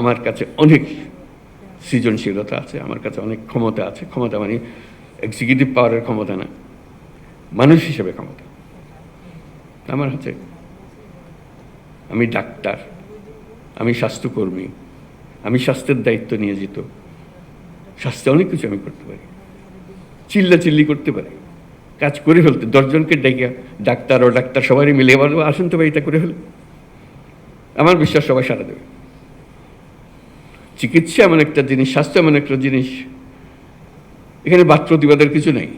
আমার কাছে অনেক সৃজনশীলতা আছে, আমার কাছে অনেক ক্ষমতা আছে। ক্ষমতা মানে এক্সিকিউটিভ পাওয়ারের ক্ষমতা না, মানুষ হিসেবে ক্ষমতা। আমার হাতে আমি ডাক্তার, আমি স্বাস্থ্যকর্মী, আমি স্বাস্থ্যের দায়িত্ব নিয়োজিত স্বাস্থ্যে অনেক কিছু আমি করতে পারি। চিল্লা চিল্লি করতে পারি। কাজ করে ফেলতে, দশজনকে ডেকে ডাক্তার ও ডাক্তার সবারই মিলে বলব, আসুন তো ভাই, এটা করে ফেলে। আমার বিশ্বাস সবাই সারা দেবে। চিকিৎসা এমন একটা জিনিস, স্বাস্থ্য এমন একটা জিনিস। এখানে বাদ প্রতিবাদের কিছু নেই।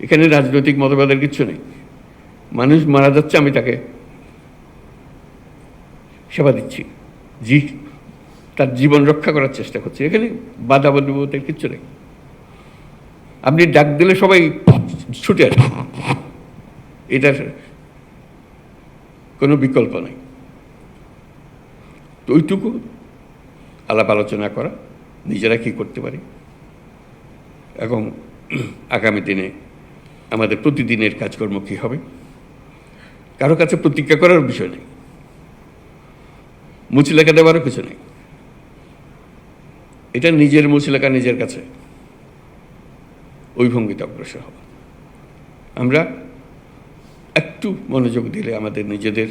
এখানে রাজনৈতিক মতবাদের কিছু নেই। মানুষ মারা যাচ্ছে, আমি তাকে সেবা দিচ্ছি। জি, তার জীবন রক্ষা করার চেষ্টা করছি। এখানে বাধা বন্ধুদের কিচ্ছু নেই। আপনি ডাক দিলে সবাই ছুটে আসে। এটার কোনো বিকল্প নাই। তো ওইটুকু আলাপ আলোচনা করা, নিজেরা কী করতে পারি? এবং আগামী দিনে আমাদের প্রতিদিনের কাজকর্ম কী হবে? কারও কাছে প্রতিজ্ঞা করার বিষয় নেই। মুচলেখা দেওয়ারও কিছু নেই। এটা নিজের মুচলেখা নিজের কাছে। ওই ভঙ্গিতে অগ্রসর হওয়া। আমরা একটু মনোযোগ দিলে আমাদের নিজেদের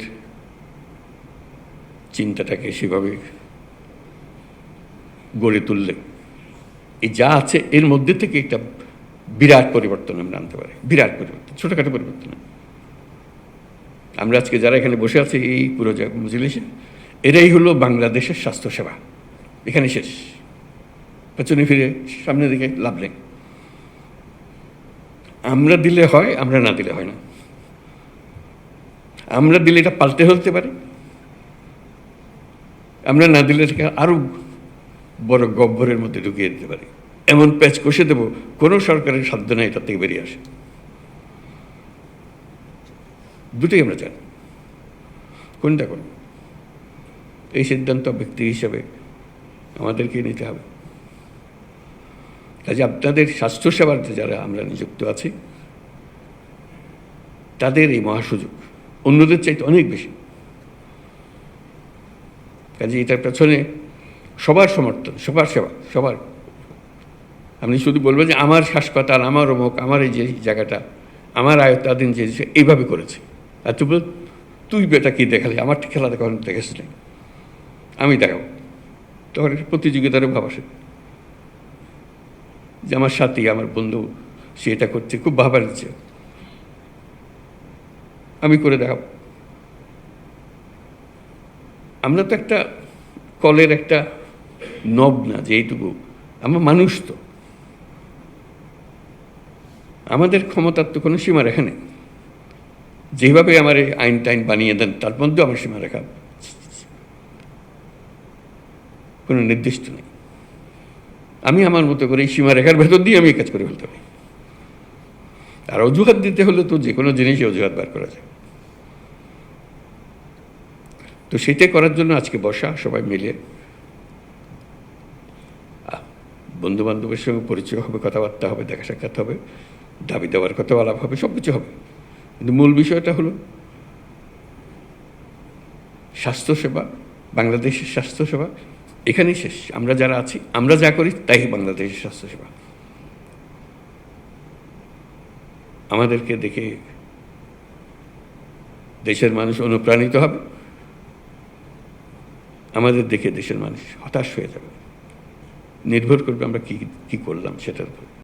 চিন্তাটাকে সেভাবে গড়ে তুললে। এই যা আছে, এর মধ্যে থেকে একটা বিরাট পরিবর্তন আমরা আনতে পারি। বিরাট পরিবর্তন, ছোটোখাটো পরিবর্তন। আমরা আজকে যারা এখানে বসে আছি, এই পুরো মজলিসে, এরাই হলো বাংলাদেশের স্বাস্থ্যসেবা। এখানে শেষ। পেছনে ফিরে, সামনের দিকে লাভ নেই। আমরা দিলে হয়, আমরা না দিলে হয় না। আমরা দিলে এটা পাল্টে হতে পারে। আমরা না দিলে আরও বড় গব্বরের মধ্যে ঢুকিয়ে দিতে পারি। এমন প্যাচ কষে দেবো, কোনো সরকারের সাধ্য নেই তার থেকে বেরিয়ে আসে। দুটোই আমরা জানি। কোনটা করব? এই সিদ্ধান্ত ব্যক্তি হিসাবে আমাদেরকে নিতে হবে। কাজে আপনাদের স্বাস্থ্যসেবাতে যারা আমরা নিযুক্ত আছি, তাদের এই মহাসুযোগ অন্যদের চাইতে অনেক বেশি। কাজে এটার পেছনে সবার সমর্থন, সবার সেবা, সবার। আপনি শুধু বলবেন যে আমার হাসপাতাল আমার অমুক, আমার এই যে জায়গাটা, আমার আয়ত্তাধীন যে এইভাবে করেছে। আর তুই তুই বেটা কী দেখালি? আমার খেলা দেখা দেখেছিস না আমি দেখাবো। তখন একটা প্রতিযোগিতারও ভাব আসে। যে আমার সাথী, আমার বন্ধু, সে এটা করছে, খুব ভাবা দিচ্ছে আমি করে দেখাবো। আমরা তো একটা কলের একটা নব না যে আমরা মানুষ তো। আমাদের ক্ষমতার তো কোনো সীমা রেখা নেই। যেভাবে আমার আইন টাইন বানিয়ে দেন, তার মধ্যেও আমার সীমা রেখা কোনো নির্দিষ্ট নেই। আমি আমার মতো করে এই সীমারেখার ভেতর দিয়ে আমি কাজ করে ফেলতে পারি। আর অজুহাত দিতে হলে তো যে কোনো জিনিসই অজুহাত বার করা যায়। তো সেটা করার জন্য আজকে বসা, সবাই মিলে বন্ধু বান্ধবের সঙ্গে পরিচয় হবে, কথাবার্তা হবে, দেখা সাক্ষাৎ হবে, দাবি দেওয়ার কথা আলাপ হবে সব কিছু হবে। কিন্তু মূল বিষয়টা হলো স্বাস্থ্যসেবা, বাংলাদেশের স্বাস্থ্যসেবা এখানেই শেষ। আমরা যারা আছি, আমরা যা করি তাই বাংলাদেশের স্বাস্থ্যসেবা। আমাদেরকে দেখে দেশের মানুষ অনুপ্রাণিত হবে। আমাদের দেখে দেশের মানুষ হতাশ হয়ে যাবে। নির্ভর করবে আমরা কী কী করলাম সেটার উপর।